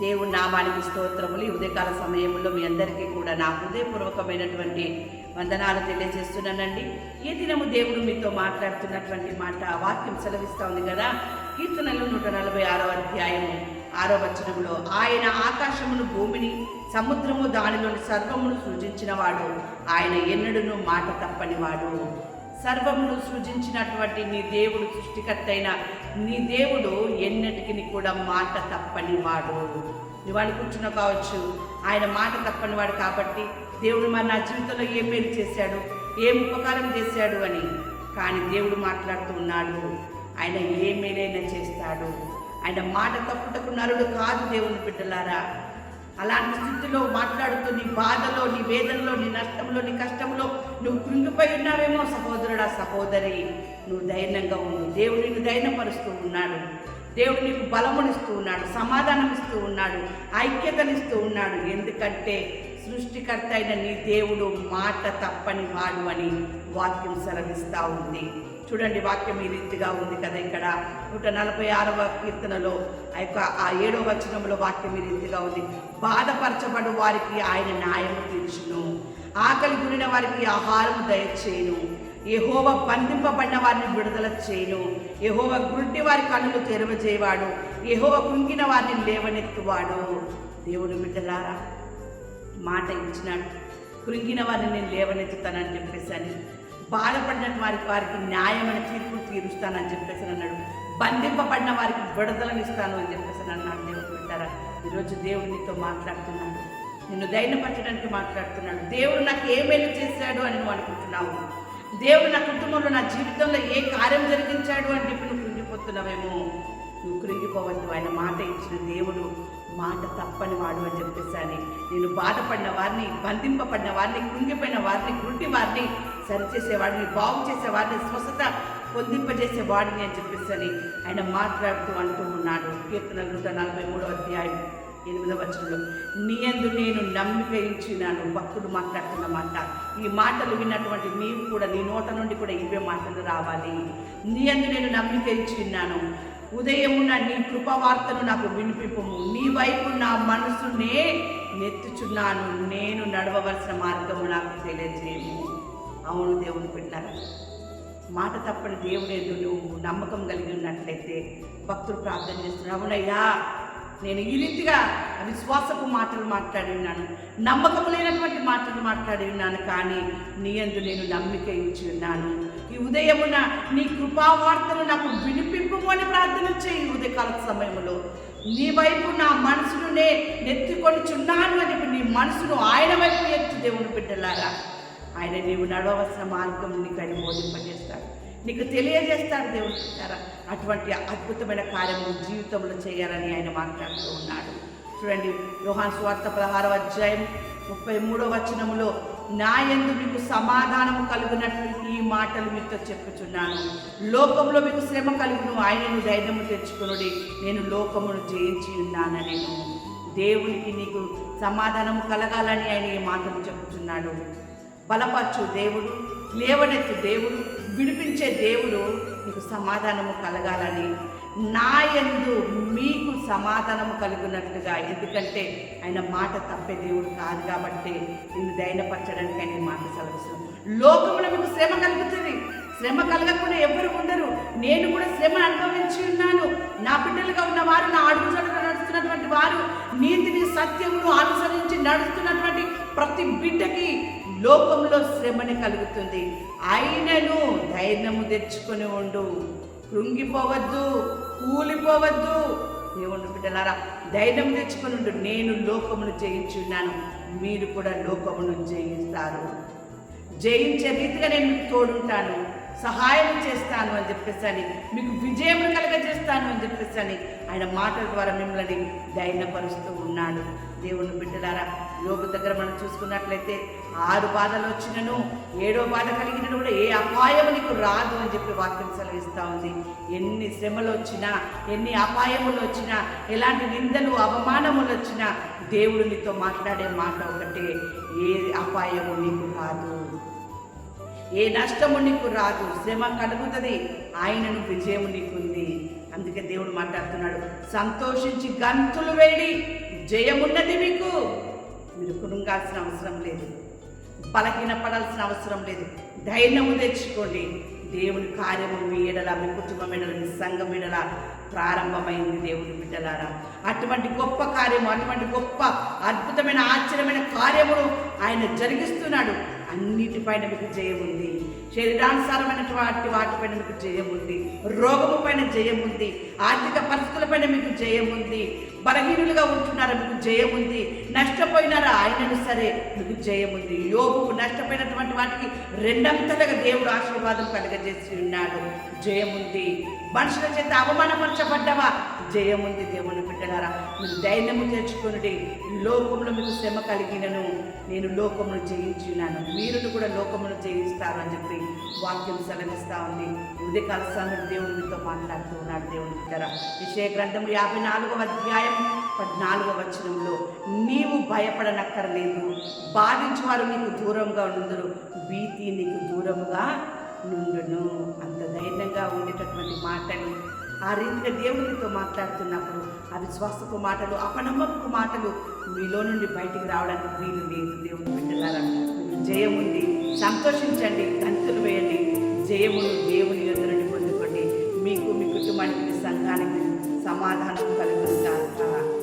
దేవుని నామానికి స్తోత్రములు. ఈ ఉదయకాల సమయంలో మీ అందరికీ కూడా నా హృదయపూర్వకమైనటువంటి వందనాలు తెలియజేస్తున్నానండి. ఈ దినము దేవుడు మీతో మాట్లాడుతున్నటువంటి మాట వాక్యం సెలవిస్తూ ఉంది కదా. కీర్తనలు నూట నలభై ఆరో అధ్యాయము ఆరో వచనంలో ఆయన ఆకాశమును భూమిని సముద్రము దానిలోని సర్వమును సృజించినవాడు. ఆయన ఎన్నడును మాట తప్పనివాడు. సర్వమును సృజించినటువంటి నీ దేవుడు సృష్టికర్త అయిన నీ దేవుడు ఎన్నటికి కూడా మాట తప్పని వాడు. ఇవాళ కూర్చున్న కావచ్చు ఆయన మాట తప్పని వాడు కాబట్టి దేవుడు మరి నా జీవితంలో ఏం మేలు చేశాడు ఏం ఉపకారం చేశాడు అని. కానీ దేవుడు మాట్లాడుతూ ఉన్నాడు ఆయన ఏ మేలైనా చేస్తాడు. ఆయన మాట తప్పుటకు నరుడు కాదు దేవుని బిడ్డలారా. అలాంటి స్థితిలో మాట్లాడుతూ నీ బాధలో నీ వేదనలో నీ నష్టంలో నీ కష్టంలో నువ్వు కృంగిపోయి ఉన్నావేమో సహోదరుడా సహోదరి. నువ్వు ధైర్యంగా ఉండు. దేవుడు నిన్ను ధైర్యపరుస్తూ ఉన్నాడు. దేవుడు నీకు బలమునిస్తూ ఉన్నాడు. సమాధానం ఇస్తూ ఉన్నాడు. ఐక్యతనిస్తూ ఉన్నాడు. ఎందుకంటే సృష్టికర్త అయిన నీ దేవుడు మాట తప్పని వాడు అని వాక్యం సెలవిస్తూ ఉంది. చూడండి వాక్యం ఈ రీతిగా ఉంది కదా ఇక్కడ. నూట నలభై ఆరవ కీర్తనలో ఆ యొక్క ఆ ఏడవ వచనంలో వాక్యం ఈ రీతిగా ఉంది. బాధపరచబడు వారికి ఆయన న్యాయం తీర్చును. ఆకలి గురిన వారికి ఆహారం దయచేయును. యెహోవ బంధింపబడిన వారిని విడుదల చేయను. యెహోవ గుంటి వారి కన్నులు తెరవజేయవాడు. యెహోవ కుంగిన వారిని లేవనెత్తువాడు. దేవుడు బిడ్డలారా మాట ఇచ్చినాడు. కృంగిన వారిని నేను లేవనెత్తుతానని చెప్పేసి అని బాధపడిన వారికి వారికి న్యాయమైన తీర్పు తీరుస్తానని చెప్పేసి అన్నాడు. బంధింపబడిన వారికి విడుదలను ఇస్తాను అని చెప్పేసి అన్నాడు దేవుడు పెట్టారా ఈరోజు దేవుడు నీతో మాట్లాడుతున్నాడు. నిన్ను ధైర్యపరచడానికి మాట్లాడుతున్నాడు. దేవుడు నాకు ఏ మేలు చేశాడు అని నువ్వు అనుకుంటున్నావు? దేవుడు నా కుటుంబంలో నా జీవితంలో ఏ కార్యం జరిగించాడు అని చెప్పి నువ్వు కృంగిపోతున్నావేమో? నువ్వు కృంగిపోవద్దు. ఆయన మాట ఇచ్చిన దేవుడు మాట తప్పని వాడు అని చెప్పేసి నేను బాధపడిన వారిని బంధింపబడిన వారిని కృంగిపోయిన వారిని గుడ్డి వారిని సరిచేసేవాడిని బాగు చేసే వారిని స్వస్థత పొందింపజేసేవాడిని అని చెప్పేసి ఆయన మాట్లాడుతూ అంటూ ఉన్నాడు. కీర్తన నూట నలభై మూడో అధ్యాయం. ఎనిమిదవ వచనంలో నీ ఎందు నేను నమ్మిక ఇచ్చినాను భక్తుడు మాట్లాడుతున్న మాట. ఈ మాటలు విన్నటువంటి నీవు కూడా నీ నోట నుండి కూడా ఇవే మాటలు రావాలి. నీ ఎందు నేను నమ్మిక ఉన్నాను ఉదయమున నీ కృపవార్తను నాకు వినిపింపము. నీ వైపు నా మనసునే నెత్తుచున్నాను. నేను నడవవలసిన మార్గము నాకు తెలియజేయము. అవును దేవుని పెట్టారు మాట తప్పని దేవుడేదు నువ్వు నమ్మకం కలిగి ఉన్నట్లయితే భక్తులు ప్రార్థన చేస్తున్నాడు. అవునయ్యా నేను ఈ రీతిగా విశ్వాసపు మాటలు మాట్లాడి ఉన్నాను. నమ్మకం లేనటువంటి మాటలు మాట్లాడి ఉన్నాను. కానీ నీ అందు నేను నమ్మిక ఇచ్చి ఉన్నాను. ఈ ఉదయమున నీ కృపావార్తను నాకు వినిపింపు అని ప్రార్థన చేయి ఈ ఉదయకాల సమయంలో. నీ వైపు నా మనసును నే నెత్తుకొని చున్నాను అని నీ మనసును ఆయన వైపు ఎత్తు దేవుని బిడ్డలారా. ఆయన నీవు నడవలసిన మార్గం నీకు ఆయన బోధింపజేస్తాడు నీకు తెలియజేస్తాడు దేవుడు చూస్తారా అటువంటి అద్భుతమైన కార్యము జీవితంలో చేయాలని ఆయన మాట్లాడుతూ ఉన్నాడు. చూడండి యోహాన్ స్వార్థ పదహారవ అధ్యాయం ముప్పై మూడవ వచనములో నా ఎందు మీకు సమాధానము కలుగునట్లు ఈ మాటలు మీతో చెప్పుచున్నాను. లోకంలో మీకు శ్రమ కలుగును ఆయనను ధైర్యము తెచ్చుకునుడి నేను లోకమును జయించి ఉన్నాను నేను దేవునికి నీకు సమాధానము కలగాలని ఆయన ఈ మాటలు చెప్పుచున్నాడు. బలపరచు దేవుడు లేవనెత్తు దేవుడు విడిపించే దేవుడు మీకు సమాధానము కలగాలని నా యందు మీకు సమాధానము కలుగునట్లుగా. ఎందుకంటే ఆయన మాట తప్పే దేవుడు కాదు కాబట్టి నిన్ను దయనపరచడానికి ఆయన మాట సెలవిస్తున్నాను లోకంలో మీకు శ్రమ కలుగుతుంది. శ్రమ కలగకుండా ఎవరు ఉండరు. నేను కూడా శ్రమ అనుభవించి ఉన్నాను. నా బిడ్డలుగా ఉన్న వారు నా అడుగుజడుగా నడుస్తున్నటువంటి వారు నీతిని సత్యమును అనుసరించి నడుస్తున్నటువంటి ప్రతి బిడ్డకి లోకంలో శ్రమని కలుగుతుంది. అయినను ధైర్యము తెచ్చుకొని ఉండు. కృంగిపోవద్దు కూలిపోవద్దు. దేవుని బిడ్డలారా ధైర్యం తెచ్చుకొని ఉండు. నేను లోకమును జయించున్నాను. మీరు కూడా లోకమును జయిస్తారు. జయించే రీతిగా నేను మీకు తోడుంటాను. సహాయం చేస్తాను అని చెప్పేసి మీకు విజయం కలగజేస్తాను అని చెప్పేసి అని ఆయన మాటల ద్వారా మిమ్మల్ని ధైర్యపరుస్తూ ఉన్నాడు. దేవుని బిడ్డలారా యోగు దగ్గర మనం చూసుకున్నట్లయితే ఆరు బాధలు వచ్చినను ఏడో బాధ కలిగిన కూడా ఏ అపాయం నీకు రాదు అని చెప్పి వాక్యం సెలవిస్తూ ఉంది. ఎన్ని శ్రమలు వచ్చినా ఎన్ని అపాయములు వచ్చినా ఎలాంటి నిందలు అవమానములు వచ్చినా దేవుడు నీతో మాట్లాడే మాట ఒకటే ఏ అపాయము నీకు రాదు. ఏ నష్టము నీకు రాదు శ్రమ కలుగుతుంది ఆయనను విజయము నీకుంది. అందుకే దేవుడు మాట్లాడుతున్నాడు సంతోషించి గంతులు వేడి జయమున్నది మీకు. మీరు కుటుంగాల్సిన అవసరం లేదు బలహీన పడాల్సిన అవసరం లేదు ధైర్యము తెచ్చుకోండి. దేవుని కార్యము మీ ఎడల మీ కుటుంబం ఎడల మీ సంఘం ఎడల ప్రారంభమైంది దేవుని బిడ్డలారా. అటువంటి గొప్ప కార్యము అటువంటి గొప్ప అద్భుతమైన ఆశ్చర్యమైన కార్యములు ఆయన జరిగిస్తున్నాడు. అన్నిటిపైన మీకు జయం ఉంది. శరీరానుసారమైనటువంటి వాటిపైన మీకు జయం ఉంది. రోగము పైన జయం ఉంది. ఆర్థిక పరిస్థితులపైన మీకు జయం ఉంది. బలహీనులుగా ఉంటున్నారా మీకు జయం ఉంది. నష్టపోయినారా? ఆయనను సరే మీకు యోగుకు నష్టపోయినటువంటి వాటికి రెండంతలుగా దేవుడు ఆశీర్వాదం కలగజేసి ఉన్నాడు. జయముంది. మనుషుల చేత అవమానపరచబడ్డవా? జయముంది దేవుని బిడ్డలారా. మీరు ధైర్యము తెచ్చుకుని లోకంలో మీకు శ్రమ కలిగినను. నేను లోకమును జయించున్నాను. మీరును కూడా లోకమును జయిస్తారు అని చెప్పి వాక్యం సెలవిస్తా ఉంది. ఉదయకాల సమయం దేవునితో మాట్లాడుతూ ఉన్నాడు దేవుని బిడ్డరా విషయ గ్రంథం యాభై నాలుగవ అధ్యాయం పద్నాలుగో వచనంలో నీవు భయపడనక్కర్లేదు. బాధించేవారు నీకు దూరంగా ఉండరు భీతి నీకు దూరంగా నుండును. అంత ధైర్యంగా ఉండేటటువంటి మాటలు ఆ రీతిగా దేవునితో మాట్లాడుతున్నప్పుడు అవిశ్వాసపు మాటలు అపనమ్మకపు మాటలు మీలో నుండి బయటికి రావడానికి వీలు లేదు. దేవుని బిడ్డలారా జయముంది సంతోషించండి కంతులు వేయండి. జయమును దేవుని ఎదురు పొందుకోండి. మీకు మీ కుటుంబానికి సంఘానికి సమాధానం కలుగుతారు